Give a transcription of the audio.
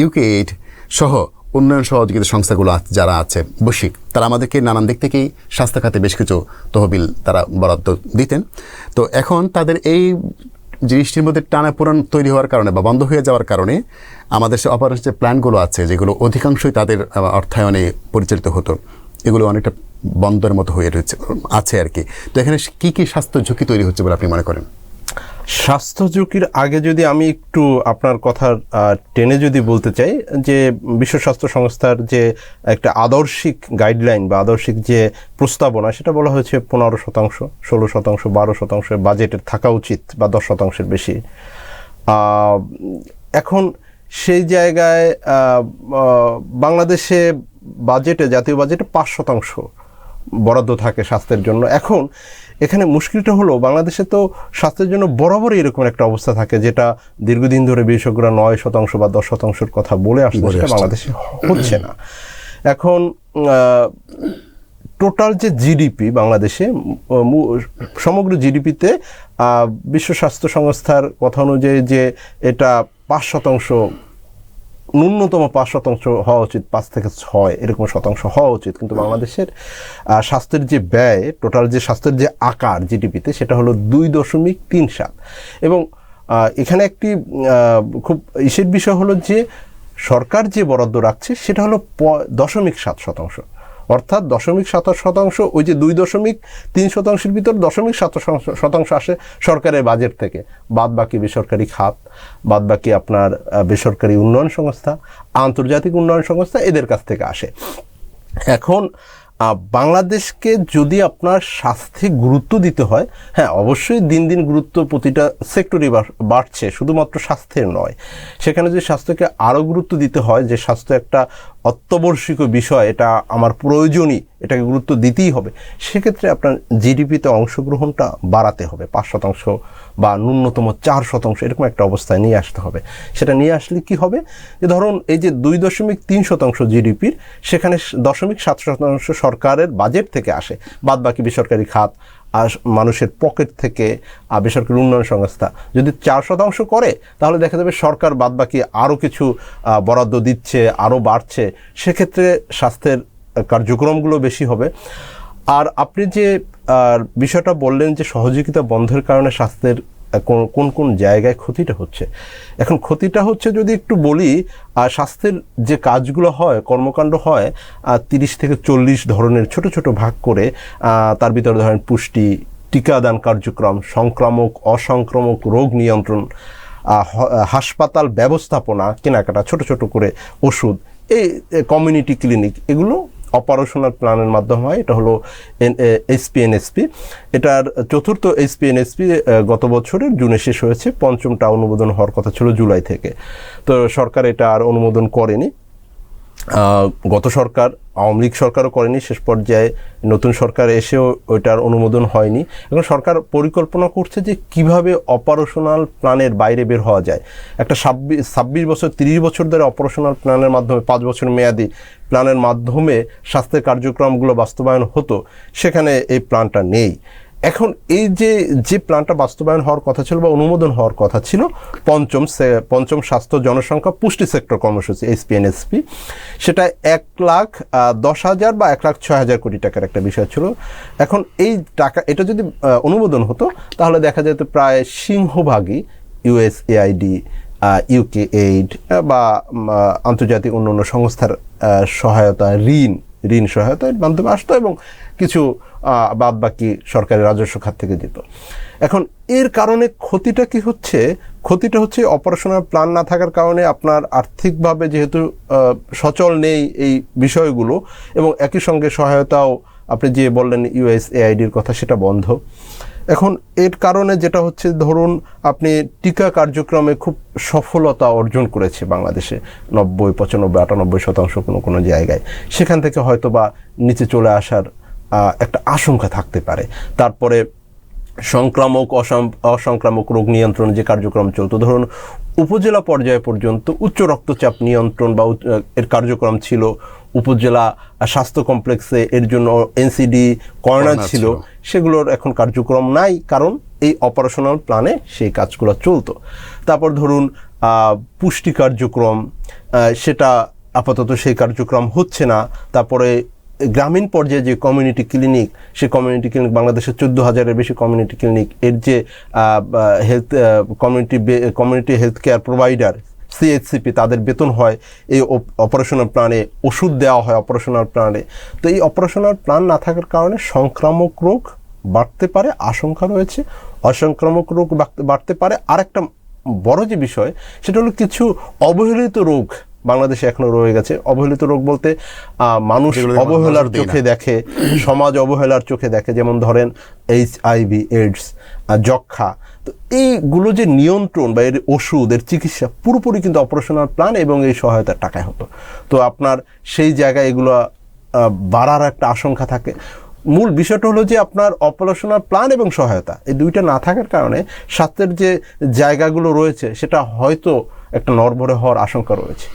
UK aid সহ উন্নয়ন সহযোগিতা সংস্থাগুলো যারা আছে, বৈশ্বিক, তারা আমাদেরকে নানান দিক থেকেই স্বাস্থ্য খাতে বেশ কিছু তহবিল তারা বরাদ্দ দিতেন। তো এখন তাদের এই জিনিসটির মধ্যে টানাপোড়ান তৈরি হওয়ার কারণে বা বন্ধ হয়ে যাওয়ার কারণে আমাদের সে অপারেশন যে প্ল্যানগুলো আছে, যেগুলো অধিকাংশই তাদের অর্থায়নে পরিচালিত হতো, এগুলো অনেকটা বন্ধের মতো হয়ে রয়েছে, আছে আর কি। তো এখানে কী কী স্বাস্থ্য ঝুঁকি তৈরি হচ্ছে বলে আপনি মনে করেন? স্বাস্থ্য ঝুঁকির আগে যদি আমি একটু আপনার কথার টেনে যদি বলতে চাই, যে বিশ্ব স্বাস্থ্য সংস্থার যে একটা আদর্শিক গাইডলাইন বা আদর্শিক যে প্রস্তাবনা, সেটা বলা হয়েছে পনেরো শতাংশ, ষোলো শতাংশ, বারো শতাংশ বাজেটের থাকা উচিত বা দশ শতাংশের বেশি। এখন সেই জায়গায় বাংলাদেশে বাজেটে, জাতীয় বাজেটে পাঁচ শতাংশ। বরাদ্দ থাকে স্বাস্থ্যের জন্য। এখন এখানে মুশকিলটা হলো বাংলাদেশে তো স্বাস্থ্যের জন্য বরাবরই এরকম একটা অবস্থা থাকে যেটা দীর্ঘদিন ধরে বিশেষজ্ঞরা নয় শতাংশ বা দশ শতাংশের কথা বলে আসছে সেটা বাংলাদেশে হচ্ছে না। এখন টোটাল যে জিডিপি বাংলাদেশে সমগ্র জিডিপিতে বিশ্ব স্বাস্থ্য সংস্থার কথা অনুযায়ী যে এটা পাঁচ শতাংশ ন্যূনতম পাঁচ শতাংশ হওয়া উচিত পাঁচ থেকে ছয় এরকম শতাংশ হওয়া উচিত। কিন্তু বাংলাদেশের স্বাস্থ্যের যে ব্যয় টোটাল যে স্বাস্থ্যের যে আকার জিডিপিতে সেটা হলো দুই দশমিক তিন সাত। এবং এখানে একটি খুব ইসের বিষয় হলো যে সরকার যে বরাদ্দ রাখছে সেটা হলো দশমিক সাত শতাংশ। অর্থাৎ দশমিক সাত শতাংশ, ওই যে দুই দশমিক তিন শতাংশের ভিতর দশমিক সাত শতাংশ- আসে সরকারের বাজেট থেকে। বাদ বাকি বেসরকারি খাত, বাদ বাকি আপনার বেসরকারি উন্নয়ন সংস্থা, আন্তর্জাতিক উন্নয়ন সংস্থা এদের কাছ থেকে আসে। এখন বাংলাদেশকে যদি আপনার স্বাস্থ্যে গুরুত্ব দিতে হয় হ্যাঁ অবশ্যই দিন দিন গুরুত্ব প্রতিটা সেক্টরই বাড়ছে, শুধুমাত্র স্বাস্থ্যের নয়। সেখানে যদি স্বাস্থ্যকে আরও গুরুত্ব দিতে হয়, যে স্বাস্থ্য একটা অত্যাবশ্যক বিষয়, এটা আমার প্রয়োজনই, এটাকে গুরুত্ব দিতেই হবে। সেক্ষেত্রে আপনার জিডিপিতে অংশগ্রহণটা বাড়াতে হবে, পাঁচ শতাংশ বা ন্যূনতম চার শতাংশ, এরকম একটা অবস্থায় নিয়ে আসতে হবে। সেটা নিয়ে আসলে কি হবে? যে ধরুন, এই যে দুই দশমিক তিন শতাংশ জিডিপির, সেখানে দশমিক সাত শতাংশ সরকারের বাজেট থেকে আসে বাদ বাকি বেসরকারি খাত মানুষের পকেট থেকে বেসরকারি উন্নয়ন সংস্থা যদি চার শতাংশ করে, তাহলে দেখা যাবে সরকার বাদবাকি আরও কিছু বরাদ্দ দিচ্ছে আরও বাড়ছে। সেক্ষেত্রে স্বাস্থ্যের কার্যক্রমগুলো বেশি হবে। আর আপনি যে বিষয়টা বললেন যে সহযোগিতা বন্ধের কারণে স্বাস্থ্যের কোন কোন জায়গায় ক্ষতিটা হচ্ছে। এখন ক্ষতিটা হচ্ছে যদি একটু বলি আর স্বাস্থ্যের যে কাজগুলো হয়, কর্মকাণ্ড হয় আর তিরিশ থেকে চল্লিশ ধরনের ছোট ছোট ভাগ করে তার ভিতরে ধরেন পুষ্টি, টিকাদান কার্যক্রম, সংক্রামক, অসংক্রামক রোগ নিয়ন্ত্রণ হাসপাতাল ব্যবস্থাপনা, কেনাকাটা, ছোট ছোট করে ওষুধ, এই কমিউনিটি ক্লিনিক এগুলো অপারেশনাল প্ল্যানের মাধ্যমে হয়। এটা হলো এসপিএনএসপি এটার চতুর্থ এসপিএনএসপি গত বছরের জুনে শেষ হয়েছে। পঞ্চমটা অনুমোদন হওয়ার কথা ছিল জুলাই থেকে। তো সরকার এটা আর অনুমোদন করেনি। গত সরকার, আওয়ামী লীগ সরকারও করেনি, শেষ পর্যায়ে নতুন সরকার এসেও ওইটার অনুমোদন হয়নি। এখন সরকার পরিকল্পনা করছে যে কীভাবে অপারেশনাল প্ল্যানের বাইরে বের হওয়া যায়। একটা ছাব্বিশ ছাব্বিশ বছর, তিরিশ বছর ধরে অপারেশনাল প্ল্যানের মাধ্যমে, পাঁচ বছর মেয়াদি প্ল্যানের মাধ্যমে স্বাস্থ্যের কার্যক্রমগুলো বাস্তবায়ন হতো, সেখানে এই প্ল্যানটা নেই। এখন এই যে যে প্ল্যানটা বাস্তবায়ন হওয়ার কথা ছিল বা অনুমোদন হওয়ার কথা ছিল, পঞ্চম পঞ্চম স্বাস্থ্য জনসংখ্যা পুষ্টি সেক্টর কর্মসূচি এসপিএনএসপি সেটা এক লাখ দশ হাজার বা এক লাখ ছয় হাজার কোটি টাকার একটা বিষয় ছিল। এখন এই টাকা, এটা যদি অনুমোদন হতো, তাহলে দেখা যেত প্রায় সিংহভাগই ইউএসএআইডি ইউকে এইড বা আন্তর্জাতিক অন্য অন্য সংস্থার সহায়তা ঋণ ঋণ সহায়তার মাধ্যমে আসতো এবং কিছু বাদ বাকি সরকারি রাজস্ব খাত থেকে দিত। এখন এর কারণে ক্ষতিটা কি হচ্ছে? ক্ষতিটা হচ্ছে অপারেশনাল প্ল্যান না থাকার কারণে আপনার আর্থিকভাবে যেহেতু সচল নেই এই বিষয়গুলো এবং একই সঙ্গে সহায়তাও আপনি যে বললেন ইউএস এআইডির কথা সেটা বন্ধ। এখন এর কারণে যেটা হচ্ছে, ধরুন আপনি টিকা কার্যক্রমে খুব সফলতা অর্জন করেছে বাংলাদেশে, নব্বই, পঁচানব্বই, আটানব্বই শতাংশ কোনো কোনো জায়গায়। সেখান থেকে হয়তো বা নিচে চলে আসার একটা আশঙ্কা থাকতে পারে। তারপরে সংক্রামক অসং- অসংক্রামক রোগ নিয়ন্ত্রণ যে কার্যক্রম চলতো ধরুন উপজেলা পর্যায় পর্যন্ত উচ্চ রক্তচাপ নিয়ন্ত্রণ বা এর কার্যক্রম ছিল। উপজেলা স্বাস্থ্য কমপ্লেক্সে এর জন্য এনসিডি কর্নার ছিল। সেগুলোর এখন কার্যক্রম নাই কারণ এই অপারেশনাল প্ল্যানে সেই কাজগুলো চলতো। তারপর ধরুন পুষ্টি কার্যক্রম সেটা আপাতত সেই কার্যক্রম হচ্ছে না। তারপরে গ্রামীণ পর্যায়ে যে কমিউনিটি ক্লিনিক সে কমিউনিটি ক্লিনিক বাংলাদেশের চোদ্দ হাজারের বেশি কমিউনিটি ক্লিনিক এর যে health community community health care provider CHCP তাদের বেতন হয় এই অপারেশনাল প্ল্যানে ওষুধ দেওয়া হয় অপারেশনাল প্ল্যানে তো এই অপারেশনাল প্ল্যান না থাকার কারণে সংক্রামক রোগ বাড়তে পারে, আশঙ্কা রয়েছে। অসংক্রামক রোগ বাড়তে- পারে। আর একটা বড় যে বিষয়, সেটা হলো কিছু অবহেলিত রোগ বাংলাদেশে এখনও রয়ে গেছে। অবহেলিত রোগ বলতে মানুষ অবহেলার। চোখে দেখে সমাজ অবহেলার চোখে দেখে যেমন ধরেন এইচ আইভি এইডস যক্ষা তো এইগুলো যে নিয়ন্ত্রণ বা এর ওষুধ এর চিকিৎসা পুরোপুরি কিন্তু অপারেশনাল প্ল্যান এবং এই সহায়তার টাকায় হতো। তো আপনার সেই জায়গায় এগুলো বাড়ার একটা আশঙ্কা থাকে। মূল বিষয়টা হলো যে আপনার অপারেশনাল প্ল্যান এবং সহায়তা এই দুইটা না থাকার কারণে স্বাস্থ্যের যে জায়গাগুলো রয়েছে সেটা হয়তো একটা নড়বড়ে হওয়ার আশঙ্কা রয়েছে।